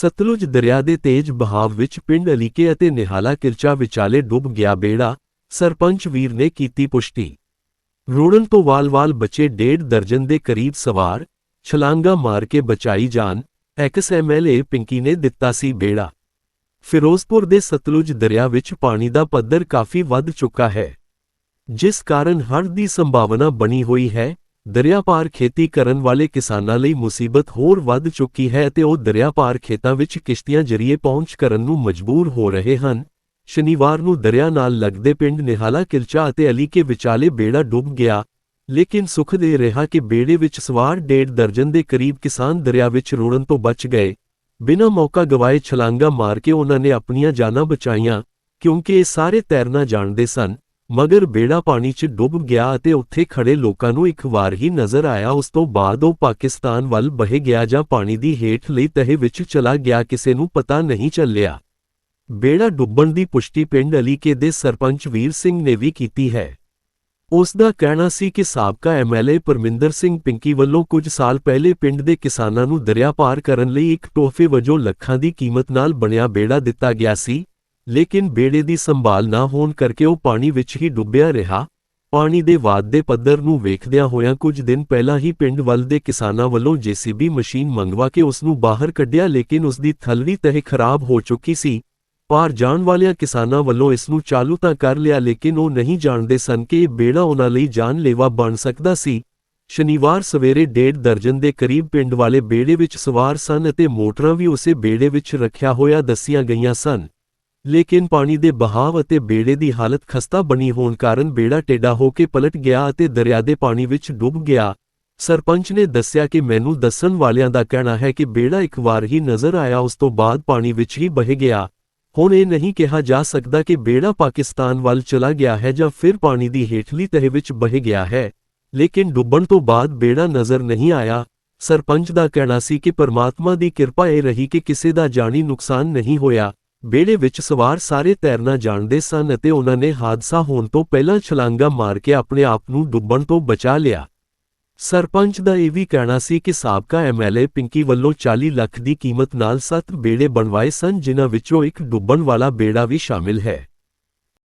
ਸਤਲੁਜ ਦਰਿਆ ਦੇ ਤੇਜ਼ ਬਹਾਵ ਵਿੱਚ ਪਿੰਡ ਅਲੀਕੇ ਅਤੇ ਨਿਹਾਲਾ ਕਿਰਚਾ ਵਿਚਾਲੇ ਡੁੱਬ ਗਿਆ ਬੇੜਾ, ਸਰਪੰਚ ਵੀਰ ਨੇ ਕੀਤੀ ਪੁਸ਼ਟੀ। ਰੋੜਨ ਤੋਂ ਵਾਲ-ਵਾਲ ਬਚੇ ਡੇਢ ਦਰਜਨ ਦੇ ਕਰੀਬ ਸਵਾਰ, ਛਲਾਂਗਾ ਮਾਰ ਕੇ ਬਚਾਈ ਜਾਨ ਐਕਸ ਐਮਐਲਏ ਪਿੰਕੀ ਨੇ ਦਿੱਤਾ ਸੀ ਬੇੜਾ। ਫਿਰੋਜ਼ਪੁਰ ਦੇ ਸਤਲੁਜ ਦਰਿਆ ਵਿੱਚ ਪਾਣੀ ਦਾ ਪੱਧਰ ਕਾਫੀ ਵੱਧ ਚੁੱਕਾ ਹੈ, ਜਿਸ ਕਾਰਨ ਹੜ੍ਹ ਦੀ ਸੰਭਾਵਨਾ ਬਣੀ ਹੋਈ ਹੈ ਦਰਿਆ ਪਾਰ ਖੇਤੀ ਕਰਨ ਵਾਲੇ ਕਿਸਾਨਾਂ ਲਈ ਮੁਸੀਬਤ ਹੋਰ ਵੱਧ ਚੁੱਕੀ ਹੈ ਅਤੇ ਉਹ ਦਰਿਆ ਪਾਰ ਖੇਤਾਂ ਵਿੱਚ ਕਿਸ਼ਤੀਆਂ ਜ਼ਰੀਏ ਪਹੁੰਚ ਕਰਨ ਨੂੰ ਮਜਬੂਰ ਹੋ ਰਹੇ ਹਨ। ਸ਼ਨੀਵਾਰ ਨੂੰ ਦਰਿਆ ਨਾਲ ਲੱਗਦੇ ਪਿੰਡ ਨਿਹਾਲਾ ਕਿਲਚਾ ਅਤੇ ਅਲੀਕੇ ਵਿਚਾਲੇ ਬੇੜਾ ਡੁੱਬ ਗਿਆ। ਲੇਕਿਨ ਸੁਖ ਦੇ ਰਿਹਾ ਕਿ ਬੇੜੇ ਵਿੱਚ ਸਵਾਰ ਡੇਢ ਦਰਜਨ ਦੇ ਕਰੀਬ ਕਿਸਾਨ ਦਰਿਆ ਵਿੱਚ ਰੋੜਨ ਤੋਂ ਬਚ ਗਏ। ਬਿਨਾਂ ਮੌਕਾ ਗਵਾਏ ਛਲਾਂਗਾ ਮਾਰ ਕੇ ਉਹਨਾਂ ਨੇ ਆਪਣੀਆਂ ਜਾਨਾਂ ਬਚਾਈਆਂ, ਕਿਉਂਕਿ ਇਹ ਸਾਰੇ ਤੈਰਨਾ ਜਾਣਦੇ ਸਨ। ਮਗਰ ਬੇੜਾ ਪਾਣੀ 'ਚ ਡੁੱਬ ਗਿਆ ਅਤੇ ਉੱਥੇ ਖੜੇ ਲੋਕਾਂ ਨੂੰ ਇੱਕ ਵਾਰ ਹੀ ਨਜ਼ਰ ਆਇਆ। ਉਸ ਤੋਂ ਬਾਅਦ ਉਹ ਪਾਕਿਸਤਾਨ ਵੱਲ ਬਹਿ ਗਿਆ ਜਾਂ ਪਾਣੀ ਦੀ ਹੇਠ ਲਈ ਤਹਿ ਵਿੱਚ ਚਲਾ ਗਿਆ, ਕਿਸੇ ਨੂੰ ਪਤਾ ਨਹੀਂ ਚੱਲਿਆ। ਬੇੜਾ ਡੁੱਬਣ ਦੀ ਪੁਸ਼ਟੀ ਪਿੰਡ ਅਲੀਕੇ ਦੇ ਸਰਪੰਚ ਵੀਰ ਸਿੰਘ ਨੇ ਵੀ ਕੀਤੀ ਹੈ। ਉਸ ਦਾ ਕਹਿਣਾ ਸੀ ਕਿ ਸਾਬਕਾ ਐਮਐਲਏ ਪਰਮਿੰਦਰ ਸਿੰਘ ਪਿੰਕੀ ਵੱਲੋਂ ਕੁਝ ਸਾਲ ਪਹਿਲੇ ਪਿੰਡ ਦੇ ਕਿਸਾਨਾਂ ਨੂੰ ਦਰਿਆ ਪਾਰ ਕਰਨ ਲਈ ਇੱਕ ਤੋਹਫੇ ਵਜੋਂ ਲੱਖਾਂ ਦੀ ਕੀਮਤ ਨਾਲ ਬਣਿਆ ਬੇੜਾ ਦਿੱਤਾ ਗਿਆ ਸੀ। ਲੇਕਿਨ ਬੇੜੇ ਦੀ ਸੰਭਾਲ ਨਾ ਹੋਣ ਕਰਕੇ ਉਹ ਪਾਣੀ ਵਿੱਚ ਹੀ ਡੁੱਬਿਆ ਰਿਹਾ। ਪਾਣੀ ਦੇ ਵਾਧੇ ਪੱਧਰ ਨੂੰ ਵੇਖਦਿਆਂ ਹੋਇਆਂ ਕੁਝ ਦਿਨ ਪਹਿਲਾਂ ਹੀ ਪਿੰਡ ਵੱਲ ਦੇ ਕਿਸਾਨਾਂ ਵੱਲੋਂ ਜੀਸੀਬੀ ਮਸ਼ੀਨ ਮੰਗਵਾ ਕੇ ਉਸ ਨੂੰ ਬਾਹਰ ਕੱਢਿਆ, ਲੇਕਿਨ ਉਸ ਦੀ ਥੱਲੜੀ ਤਹਿ ਖਰਾਬ ਹੋ ਚੁੱਕੀ ਸੀ। ਪਾਰ ਜਾਣ ਵਾਲਿਆਂ ਕਿਸਾਨਾਂ ਵੱਲੋਂ ਇਸ ਨੂੰ ਚਾਲੂ ਤਾਂ ਕਰ ਲਿਆ, ਲੇਕਿਨ ਉਹ ਨਹੀਂ ਜਾਣਦੇ ਸਨ ਕਿ ਇਹ ਬੇੜਾ ਉਹਨਾਂ ਲਈ ਜਾਨਲੇਵਾ ਬਣ ਸਕਦਾ ਸੀ। ਸ਼ਨੀਵਾਰ ਸਵੇਰੇ ਡੇਢ ਦਰਜਨ ਦੇ ਕਰੀਬ ਪਿੰਡ ਵਾਲੇ ਬੇੜੇ ਵਿੱਚ ਸਵਾਰ ਸਨ ਅਤੇ ਮੋਟਰਾਂ ਵੀ ਉਸੇ ਬੇੜੇ ਵਿੱਚ ਰੱਖਿਆ ਹੋਇਆ ਦੱਸੀਆਂ ਗਈਆਂ ਸਨ। ਲੇਕਿਨ ਪਾਣੀ ਦੇ ਬਹਾਵ ਅਤੇ ਬੇੜੇ ਦੀ ਹਾਲਤ ਖਸਤਾ ਬਣੀ ਹੋਣ ਕਾਰਨ ਬੇੜਾ ਟੇਢਾ ਹੋ ਕੇ ਪਲਟ ਗਿਆ ਅਤੇ ਦਰਿਆ ਦੇ ਪਾਣੀ ਵਿੱਚ ਡੁੱਬ ਗਿਆ। ਸਰਪੰਚ ਨੇ ਦੱਸਿਆ ਕਿ ਮੈਨੂੰ ਦੱਸਣ ਵਾਲਿਆਂ ਦਾ ਕਹਿਣਾ ਹੈ ਕਿ ਬੇੜਾ ਇੱਕ ਵਾਰ ਹੀ ਨਜ਼ਰ ਆਇਆ, ਉਸ ਤੋਂ ਬਾਅਦ ਪਾਣੀ ਵਿੱਚ ਹੀ ਬਹਿ ਗਿਆ। ਹੁਣ ਇਹ ਨਹੀਂ ਕਿਹਾ ਜਾ ਸਕਦਾ ਕਿ ਬੇੜਾ ਪਾਕਿਸਤਾਨ ਵੱਲ ਚਲਾ ਗਿਆ ਹੈ ਜਾਂ ਫਿਰ ਪਾਣੀ ਦੀ ਹੇਠਲੀ ਤਹਿ ਵਿੱਚ ਬਹਿ ਗਿਆ ਹੈ। ਲੇਕਿਨ ਡੁੱਬਣ ਤੋਂ ਬਾਅਦ ਬੇੜਾ ਨਜ਼ਰ ਨਹੀਂ ਆਇਆ। ਸਰਪੰਚ ਦਾ ਕਹਿਣਾ ਸੀ ਕਿ ਪਰਮਾਤਮਾ ਦੀ ਕਿਰਪਾ ਇਹ ਰਹੀ ਕਿ ਕਿਸੇ ਦਾ ਜਾਨੀ ਨੁਕਸਾਨ ਨਹੀਂ ਹੋਇਆ। ਬੇੜੇ ਵਿੱਚ ਸਵਾਰ ਸਾਰੇ ਤੈਰਨਾ ਜਾਣਦੇ ਸਨ ਅਤੇ ਉਹਨਾਂ ਨੇ ਹਾਦਸਾ ਹੋਣ ਤੋਂ ਪਹਿਲਾਂ ਛਲਾਂਗਾ ਮਾਰ ਕੇ ਆਪਣੇ ਆਪ ਨੂੰ ਡੁੱਬਣ ਤੋਂ ਬਚਾ ਲਿਆ। ਸਰਪੰਚ ਦਾ ਇਹ ਵੀ ਕਹਿਣਾ ਸੀ ਕਿ ਸਾਬਕਾ ਐਮਐਲਏ ਪਿੰਕੀ ਵੱਲੋਂ 40 ਲੱਖ ਦੀ ਕੀਮਤ ਨਾਲ 7 ਬੇੜੇ ਬਣਵਾਏ ਸਨ, ਜਿਨ੍ਹਾਂ ਵਿੱਚੋਂ ਇੱਕ ਡੁੱਬਣ ਵਾਲਾ ਬੇੜਾ ਵੀ ਸ਼ਾਮਿਲ ਹੈ।